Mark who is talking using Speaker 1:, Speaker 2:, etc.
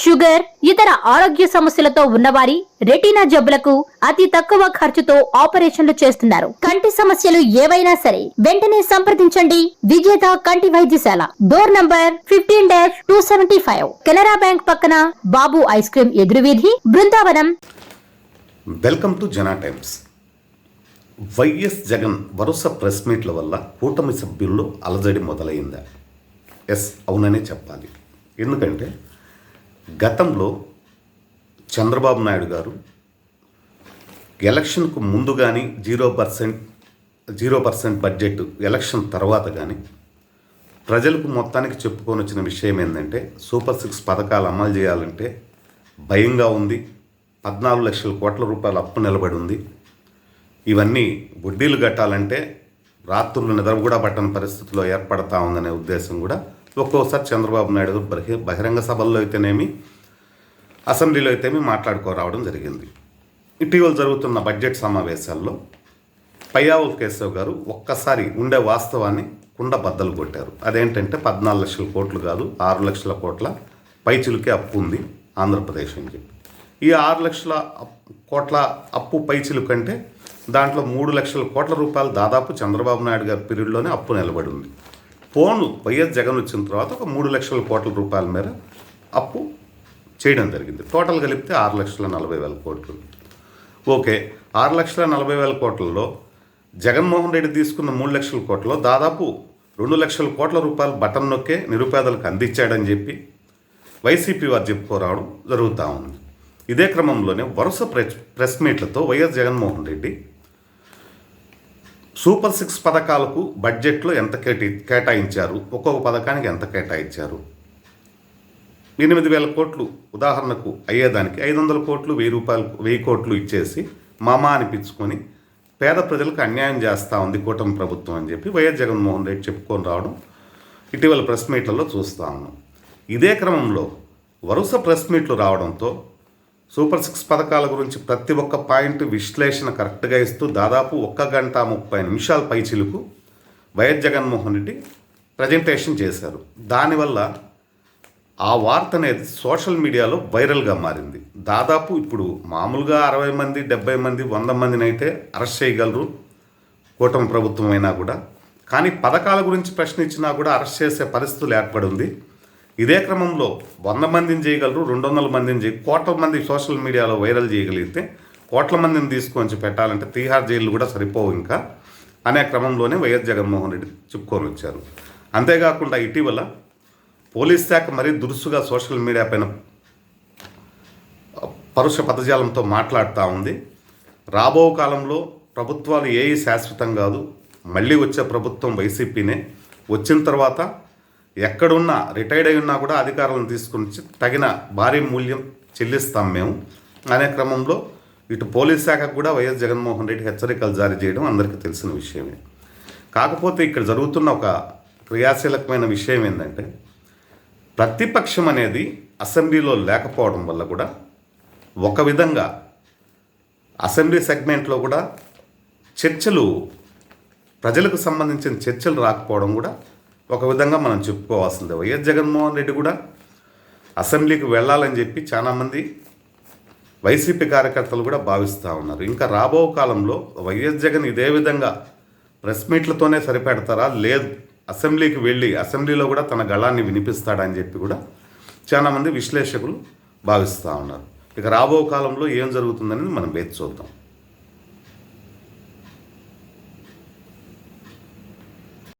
Speaker 1: Sugar ఇతర ఆరోగ్య సమస్యలతో ఉన్నవారి రెటీనా జబ్బులకు అతి తక్కువ ఖర్చుతో ఆపరేషన్లు చేస్తున్నారు. కంటి సమస్యలు ఏవైనా సరే వెంటనే సంప్రదించండి. విజేత కంటి వైద్యశాల. Door number fifteen dash two seventy five. Canara bank పక్కన Babu ice cream ఎదురువీధి Brindavanam.
Speaker 2: Welcome to Jana times. YS Jagan వరుస ప్రెస్ మీట్ల వల్ల కూటమి సభ్యుల్లో అలజడి మొదలైందా. ఎస్ అవుననే చెప్పాలి. ఎందుకంటే గతంలో చంద్రబాబు నాయుడు గారు ఎలక్షన్కు ముందు కానీ zero percent zero percent budget election తర్వాత కానీ ప్రజలకు మొత్తానికి చెప్పుకొని వచ్చిన విషయం ఏంటంటే సూపర్ సిక్స్ పథకాలు అమలు చేయాలంటే భయంగా ఉంది. పద్నాలుగు లక్షల కోట్ల రూపాయల అప్పు నిలబడి ఉంది. ఇవన్నీ వడ్డీలు కట్టాలంటే రాత్రులు నిద్ర కూడా పట్టని పరిస్థితిలో ఏర్పడతా ఉందనే ఉద్దేశం కూడా ఒక్కోసారి చంద్రబాబు నాయుడు బహి బహిరంగ సభల్లో అయితేనేమి అసెంబ్లీలో అయితేమి మాట్లాడుకోరావడం జరిగింది. ఇటీవల జరుగుతున్న బడ్జెట్ సమావేశాల్లో పయ్యావుల కేశవ్ గారు ఒక్కసారి ఉండే వాస్తవాన్ని కుండ బద్దలు కొట్టారు. అదేంటంటే పద్నాలుగు లక్షల కోట్లు కాదు ఆరు లక్షల కోట్ల పైచిలుకే అప్పు ఉంది ఆంధ్రప్రదేశ్ అని చెప్పి ఈ ఆరు లక్షల కోట్ల అప్పు పైచిలుకు అంటే దాంట్లో మూడు లక్షల కోట్ల రూపాయలు దాదాపు చంద్రబాబు నాయుడు గారి పీరియడ్లోనే అప్పు నిలబడి ఉంది. పోను వైఎస్ జగన్ వచ్చిన తర్వాత ఒక మూడు లక్షల కోట్ల రూపాయల మేర అప్పు చేయడం జరిగింది. టోటల్ కలిపితే ఆరు లక్షల నలభై వేల కోట్లు. ఓకే ఆరు లక్షల నలభై వేల కోట్లలో జగన్మోహన్ రెడ్డి తీసుకున్న మూడు లక్షల కోట్లలో దాదాపు రెండు లక్షల కోట్ల రూపాయలు బటన్ నొక్కే నిరుపేదలకు అందించాడని చెప్పి వైసీపీ వారు చెప్పుకోరావడం జరుగుతూ ఉంది. ఇదే క్రమంలోనే వరుస press press మీట్లతో YS Jaganmohan Reddy super six పథకాలకు బడ్జెట్లో ఎంత కేటి కేటాయించారు? ఒక్కొక్క పథకానికి ఎంత కేటాయించారు? ఎనిమిది వేల కోట్లు ఉదాహరణకు అయ్యేదానికి ఐదు వందల కోట్లు వెయ్యి రూపాయలు వెయ్యి కోట్లు ఇచ్చేసి మామా అనిపించుకొని పేద ప్రజలకు అన్యాయం చేస్తూ ఉంది కూటమి ప్రభుత్వం అని చెప్పి వైఎస్ జగన్మోహన్ రెడ్డి చెప్పుకొని రావడం ఇటీవల ప్రెస్ మీట్లలో చూస్తూ ఉన్నాం. ఇదే క్రమంలో వరుస ప్రెస్ మీట్లు రావడంతో సూపర్ సిక్స్ పథకాల గురించి ప్రతి ఒక్క పాయింట్ విశ్లేషణ కరెక్ట్గా ఇస్తూ దాదాపు ఒక్క గంట ముప్పై నిమిషాల పైచిలుకు వైఎస్ జగన్మోహన్ రెడ్డి ప్రజెంటేషన్ చేశారు. దానివల్ల ఆ వార్త అనేది సోషల్ మీడియాలో వైరల్గా మారింది. దాదాపు ఇప్పుడు మామూలుగా అరవై మంది డెబ్బై మంది వంద మందిని అయితే అరెస్ట్ చేయగలరు. కూటమి ప్రభుత్వం అయినా కూడా. కానీ పథకాల గురించి ప్రశ్నించినా కూడా అరెస్ట్ చేసే పరిస్థితులు ఏర్పడి ఉంది. ఇదే క్రమంలో వంద మందిని చేయగలరు రెండు వందల మందిని చేయ కోట్ల మంది సోషల్ మీడియాలో వైరల్ చేయగలిగితే కోట్ల మందిని తీసుకొని పెట్టాలంటే తీహార్ జైలు కూడా సరిపోవు ఇంకా అనే క్రమంలోనే వైఎస్ జగన్మోహన్ రెడ్డి చెప్పుకొని వచ్చారు. అంతేకాకుండా ఇటీవల పోలీస్ శాఖ మరీ దురుసుగా సోషల్ మీడియా పైన పరుష పదజాలంతో మాట్లాడుతూ ఉంది. రాబో కాలంలో ప్రభుత్వాలు ఏవి శాశ్వతం కాదు మళ్ళీ వచ్చే ప్రభుత్వం వైసీపీనే వచ్చిన తర్వాత ఎక్కడున్నా రిటైర్డ్ అయి ఉన్నా కూడా అధికారులను తీసుకుని తగిన భారీ మూల్యం చెల్లిస్తాం మేము. అనే క్రమంలో ఇటు పోలీస్ శాఖకు కూడా వైఎస్ జగన్మోహన్ రెడ్డి హెచ్చరికలు జారీ చేయడం అందరికీ తెలిసిన విషయమే. కాకపోతే ఇక్కడ జరుగుతున్న ఒక క్రియాశీలకమైన విషయం ఏంటంటే ప్రతిపక్షం అనేది అసెంబ్లీలో లేకపోవడం వల్ల కూడా ఒక విధంగా అసెంబ్లీ సెగ్మెంట్లో కూడా చర్చలు ప్రజలకు సంబంధించిన చర్చలు రాకపోవడం కూడా ఒక విధంగా మనం చెప్పుకోవాల్సిందే. వైఎస్ జగన్మోహన్ రెడ్డి కూడా అసెంబ్లీకి వెళ్ళాలని చెప్పి చాలామంది వైసీపీ కార్యకర్తలు కూడా భావిస్తూ ఉన్నారు. ఇంకా రాబో కాలంలో వైఎస్ జగన్ ఇదే విధంగా ప్రెస్ మీట్లతోనే సరిపెడతారా? లేదు. అసెంబ్లీకి వెళ్ళి అసెంబ్లీలో కూడా తన గళాన్ని వినిపిస్తాడని చెప్పి కూడా చాలామంది విశ్లేషకులు భావిస్తూ ఉన్నారు. ఇక రాబో కాలంలో ఏం జరుగుతుందనేది మనం వేచి చూద్దాం.